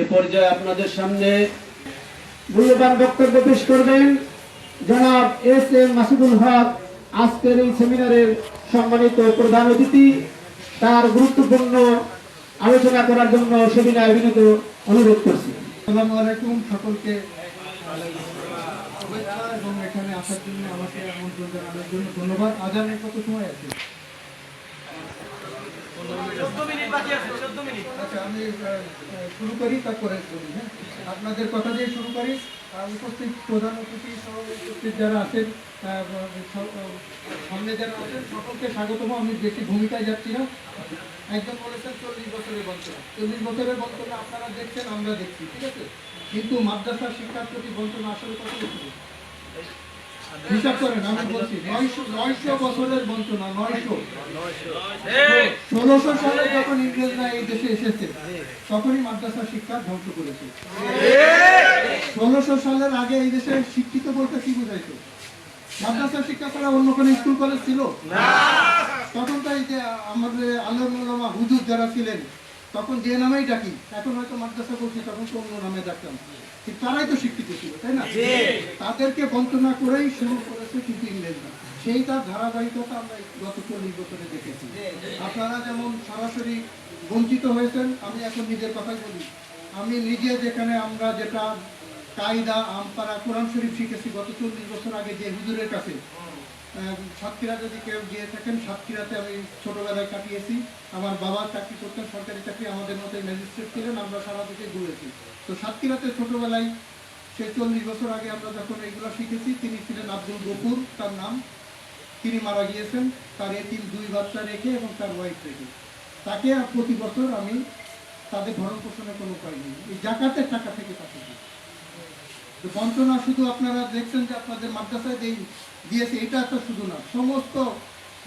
পর্যায়ে আপনাদের সামনে মূল্যবান বক্তব্য পেশ করবেন জনাব এস এম মাসুদুল হক। আজকের এই সেমিনারের সম্মানিত প্রধান অতিথি, তার গুরুত্বপূর্ণ আলোচনা করার জন্য সেমিনার বিনীত অনুরোধ করছি। আসসালামু আলাইকুম সকলকে। এবং এখানে আসার জন্য আমাকে আমন্ত্রণ জানানোর জন্য ধন্যবাদ। আজানের কত সময় আছে? আহ, শুরু করি তারপরে বলি হ্যাঁ? আপনাদের কথা দিয়ে শুরু করি। উপস্থিত প্রধান অতিথি সহ যারা আছেন সামনে যারা আছেন সকলকে স্বাগতম। আমি বেশি ভূমিকায় যাচ্ছি না একজন বলেছেন চল্লিশ বছরের বঞ্চনা। চল্লিশ বছরের বঞ্চনা আপনারা দেখছেন আমরা দেখছি ঠিক আছে? কিন্তু মাদ্রাসা শিক্ষার প্রতি বঞ্চনা আসলে কত বছর হিসাব করেন আমি বলছি নয়শো নয়শো বছরের বঞ্চনা নয়শো? ষোলোশো সালে যখন ইংরেজরা এই দেশে এসেছে তখনই মাদ্রাসা শিক্ষা ধ্বংস করেছে। ষোলোশো সালের আগে এই দেশে শিক্ষিত বলতে কি বোঝাইতো মাদ্রাসা শিক্ষা ছাড়া অন্য কোনো স্কুল কলেজ ছিল? তখন তাই যে আমাদের আল্লাহ হুজুর যারা ছিলেন তখন যে নামেই ডাকি এখন হয়তো মাদ্রাসা করছি তখন তো অন্য নামে ডাকতাম। কিন্তু তারাই তো শিক্ষিত ছিল তাই না? তাদেরকে বঞ্চনা করেই শুরু করেছে কিন্তু ইংরেজরা সেই তার ধারাবাহিকতা আমরা গত চল্লিশ বছরে দেখেছি। আপনারা যেমন সরাসরি বঞ্চিত হয়েছেন আমি এখন নিজের কথাই বলি। আমি নিজে যেখানে আমরা যেটা কায়দা আমপারা কোরআন শরীফ শিখেছি গত চল্লিশ বছর আগে যে হুজুরের কাছে সাতক্ষীরা যদি কেউ গিয়ে থাকেন, সাতক্ষীরাতে আমি ছোটবেলায় কাটিয়েছি। আমার বাবা চাকরি করতেন, সরকারি চাকরি, আমাদের মতো ম্যাজিস্ট্রেট ছিলেন, আমরা সারা দেশে ঘুরেছি। তো সাতক্ষীরাতে ছোটবেলায় সে চল্লিশ বছর আগে আমরা যখন এগুলো শিখেছি, তিনি ছিলেন আব্দুল গফুর, তার নাম। তিনি মারা গিয়েছেন, তার এতিম দুই বাচ্চা রেখে এবং তার ওয়াইফ রেখে। তাকে আর প্রতি বছর আমি তাদের ভরণ পোষণের কোনো উপায় নেই। এই জাকাতের টাকা থেকে তাকে তো বঞ্চনা শুধু আপনারা দেখছেন যে আপনাদের মাদ্রাসায় যেই দিয়েছে, এটা একটা শুধু না। সমস্ত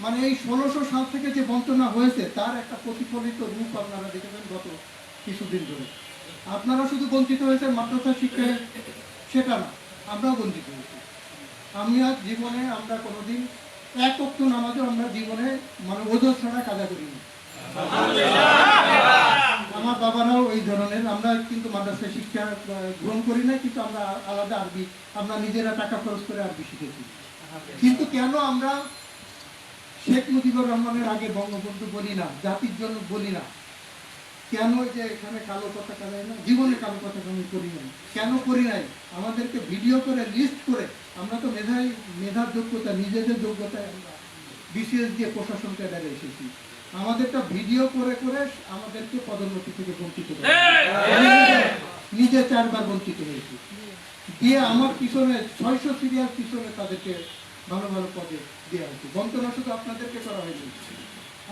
মানে এই ষোলোশো সাল থেকে যে বঞ্চনা হয়েছে, তার একটা প্রতিফলিত রূপ আপনারা দেখেছেন গত কিছুদিন ধরে। আপনারা শুধু বঞ্চিত হয়েছেন মাদ্রাসা শিক্ষায় সেটা না, আমরাও বঞ্চিত হয়েছি। আমি আজ জীবনে আমরা কোনোদিন এক অক্ট নামাজও আমরা জীবনে মানে ওজন ছাড়া কাজা করিনি। আমার এই ধরনের। আমরা কিন্তু মাদ্রাসায় শিক্ষা গ্রহণ করি না, কিন্তু আমরা আলাদা আরবি, আমরা নিজেরা টাকা খরচ করে আরবি শিখেছি। কিন্তু কেন আমরা শেখ মুজিবুর রহমানের আগে বঙ্গবন্ধু বলি না, জাতির জন্য বলি না? কেন যে এখানে কালো পতাকা দেয় না? জীবনে কালো পতাকা আমি করি নাই। কেন করি নাই? আমাদেরকে ভিডিও করে, লিস্ট করে। আমরা তো মেধাই, মেধার যোগ্যতা, নিজেদের যোগ্যতায় আমরা দিয়ে প্রশাসনকে ক্যাডারে এসেছি। আমাদেরটা ভিডিও করে করে আমাদেরকে পদোন্নতি থেকে বঞ্চিত নিজে চারবার বঞ্চিত হয়েছি। দিয়ে আমার পিছনে ছয়শো সিরিয়াল পিছনে তাদেরকে ভালো ভালো পদে দেওয়া হয়েছে। বঞ্চনা শুধু আপনাদেরকে করা হয়নি।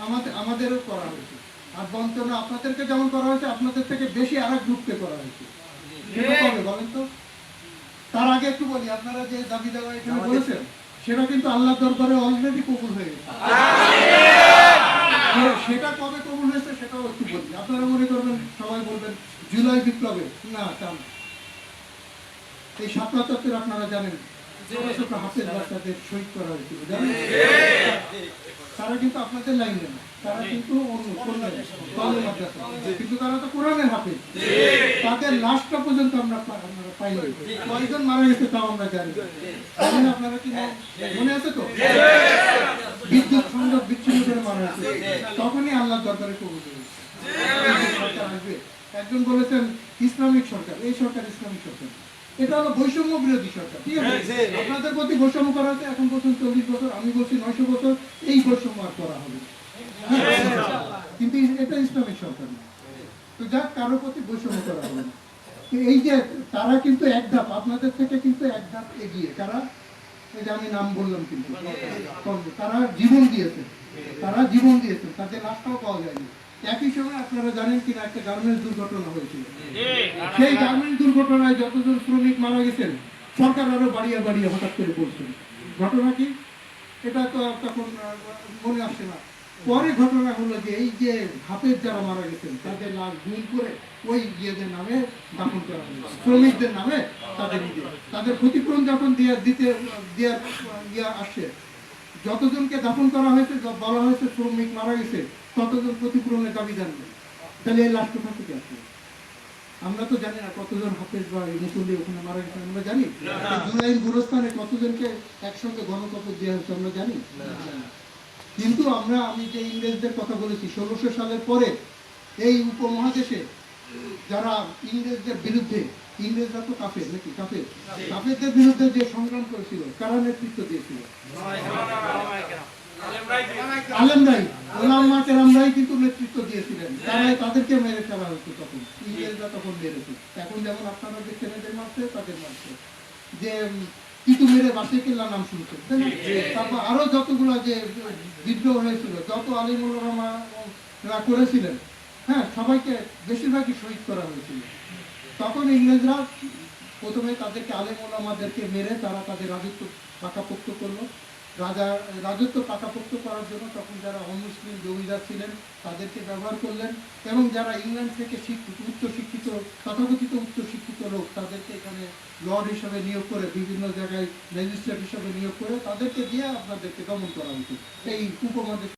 আমাদের আমাদেরও করা হয়েছে। আর বঞ্চনা আপনাদেরকে যেমন করা হয়েছে আপনাদের থেকে বেশি আর এক গ্রুপকে করা হয়েছে। বলেন তো? তার আগে একটু বলি আপনারা যে দাবি দেওয়া এখানে বলেছেন সেটা কিন্তু আল্লাহ দরবারে অলরেডি কবুল হয়ে গেছে। সেটা কবে কবুল হয়েছে সেটাও একটু বলি। আপনারা মনে করবেন, সবাই বলবেন, জুলাই বিপ্লবে। না, তা। এই শাপলা তত্ত্বের আপনারা জানেন তারা কিন্তু আপনাদের লাইনে না তারা কিন্তু। কিন্তু তারা তো কোরআনের হাতে। তাদের লাশটা পর্যন্ত আমরা আমরা কয়জন মারা গেছে তাও আমরা জানি আপনারা কি মনে আছে তো? বিদ্যুৎ সংযোগ বিচ্ছিন্ন করে মারা গেছে তখনই আল্লাহ দরবারে কবুল হয়েছে সরকার আসবে। একজন বলেছেন ইসলামিক সরকার। এই সরকার ইসলামিক সরকার। এটা হলো বৈষম্য বিরোধী সরকার ঠিক আছে? আপনাদের প্রতি বৈষম্য করা হচ্ছে এখন বলছেন চল্লিশ বছর আমি বলছি নয়শো বছর এই বৈষম্য আর করা হবে কিন্তু এটা ইসলামিক সরকার না। তো যাক কারও প্রতি বৈষম্য করা হবে না। এই যে তারা কিন্তু এক ধাপ আপনাদের থেকে কিন্তু এক ধাপ এগিয়ে। কারা? আমি নাম বললাম কিন্তু। তারা জীবন দিয়েছে তারা জীবন দিয়েছে তাদের পাওয়া যায়নি। একই সময় আপনারা জানেন কিনা, একটা গার্মেন্টস দুর্ঘটনা হয়েছিল। সেই গার্মেন্টস দুর্ঘটনায় যতজন শ্রমিক মারা গেছেন, সরকার আরও বাড়িয়ে বাড়িয়ে হঠাৎ করে বলছেন। ঘটনা কি? এটা তো তখন মনে আসছে না। পরে ঘটনা হলো যে এই যে হাতের যারা মারা গেছেন তাদের লাশ গুম করে ওই ইয়েদের নামে দাফন করা হলো। শ্রমিকদের নামে তাদের দিয়ে তাদের ক্ষতিপূরণ যখন দিয়ে দিতে দেওয়ার ইয়ে আসে যতজনকে দাফন করা হয়েছে বলা হয়েছে শ্রমিক মারা গেছে ততজন ক্ষতিপূরণের দাবি জানবে। তাহলে এই লাশ কোথা থেকে আসবে আমরা তো জানি না কতজন হাফেজ বা মুসল্লি ওখানে মারা গেছে আমরা জানি। এই জুলাইন গুরস্থানে কতজনকে একসঙ্গে গণকবর দেওয়া হয়েছে আমরা জানি জানি। না। কিন্তু আমরা, আমি যে ইংরেজদের কথা বলেছি, ষোলোশো সালের পরে এই উপমহাদেশে যারা ইংরেজদের বিরুদ্ধে, ইংরেজরা তো কাফের নাকি? কাফের। কাফেরদের বিরুদ্ধে যে সংগ্রাম করেছিল, কারা নেতৃত্ব দিয়েছিল? আপনারা যে ছেলেদের মারছে, তাদের মারছে। যে উম, মেরে বাসে কেল্লার নাম তাই তারপর আরও যতগুলো যে বিদ্রোহ হয়েছিল যত আলিমুল ওলামারা করেছিলেন হ্যাঁ সবাইকে বেশিরভাগই শহীদ করা হয়েছিল। তখন ইংরেজরা প্রথমে তাদেরকে আলিমুল আমাদেরকে মেরে তারা তাদের রাজত্ব পাকাপোক্ত করল। রাজা, রাজত্ব পাকাপোক্ত করার জন্য তখন যারা অমুসলিম জমিদার ছিলেন, তাদেরকে ব্যবহার করলেন এবং যারা ইংল্যান্ড থেকে শিক্ষিত উচ্চ শিক্ষিত তথাকথিত উচ্চ শিক্ষিত লোক, তাদেরকে এখানে লর্ড হিসাবে নিয়োগ করে, বিভিন্ন জায়গায় ম্যাজিস্ট্রেট হিসাবে নিয়োগ করে, তাদেরকে দিয়ে আপনাদেরকে দমন করা উচিত এই উপমহাদেশ